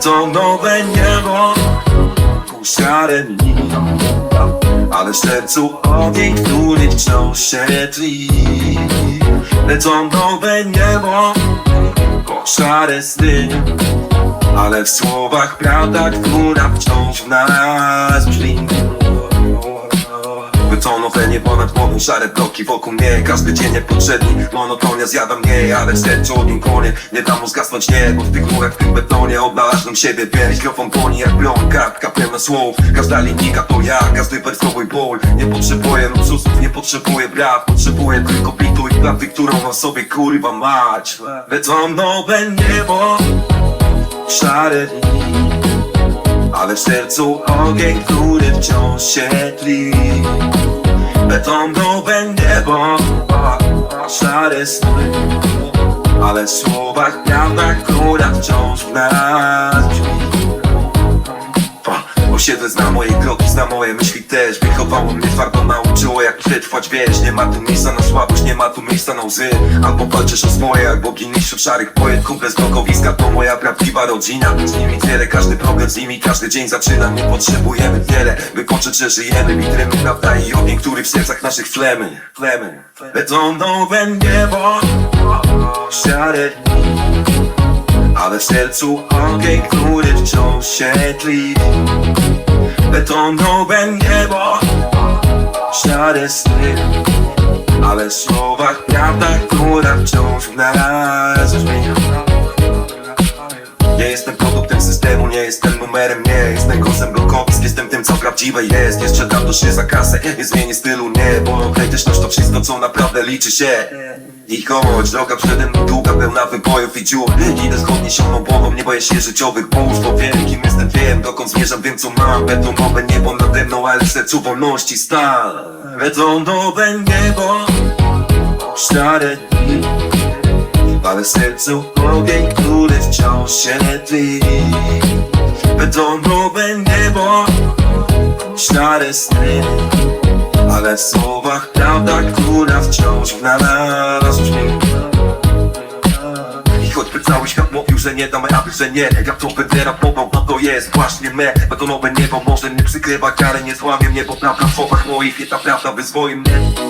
Betonowe niebo ku szare dni Ale w sercu ogień, który wciąż się tli Betonowe niebo ku szare sny. Ale w słowach prawda, która wciąż w nas brzmi Betonowe niebo nad głową, szare bloki wokół mnie. Każdy dzień niepotrzebny, monotonia zjada mnie Ale w sercu ogień płonie, nie dam mu zgasnąć nie Bo w tych murach, w tym betonie. Odnalazłem siebie Wiem, mikrofon płonie jak broń, kartka pełna słów Każda linijka to ja, każdy wers ból. Nie potrzebuję luksusów, nie potrzebuję braw Potrzebuję tylko bitu i prawdy, którą mam sobie kurwa mać. Betonowe niebo, szare dni ale w sercu ogień, który wciąż się tli Betonowe niebo, szare sny Ale w słowach prawda, która wciąż w nas Osiedle zna moje kroki, zna moje myśli też. Wychowało mnie twardo, nauczyło jak przetrwać, wiesz. Nie ma tu miejsca na słabość, nie ma tu miejsca na łzy. Albo walczysz o swoje, albo giniesz wśród szarych poet. Kumple z blokowiska to moja prawdziwa rodzina. Z nimi wiele, każdy problem z nimi, każdy dzień zaczyna. Nie potrzebujemy wiele, by poczuć, że żyjemy. Witremy prawda i ogień, który w sercach naszych flemy Flemy. Betonowe niebo, szare ale w sercu ogień, który wciąż się tli Betonowe niebo, szare sny. Ale w słowach prawda, która wciąż nas nie jestem produktem systemu, nie jestem numerem, nie jestem głosem blokowisk Jestem tym, co prawdziwe jest, nie sprzedam duszy za kasę Nie zmienię stylu, nie, bo autentyczność to wszystko, co naprawdę liczy się Choć droga przede mną długa, pełna wybojów i dziur. Idę zgodnie zieloną głową, nie boję się życiowych burz Bo wiem, kim jestem, wiem, dokąd zmierzam, wiem co mam. Betonowe niebo nade mną, ale w sercu wolności stan Betonowe niebo, szare dni. Ale w sercu ogień, który wciąż się tli. Betonowe niebo, szare sny Ale w słowach prawda, która wciąż w nas brzmi. I choćby cały świat mówił, że nie dam rady, że nie Jak to będę rapował, no to jest właśnie me. Betonowe niebo może nie przykrywa karę Nie złamie mnie, bo prawda w słowach moich I ta prawda wyzwoi mnie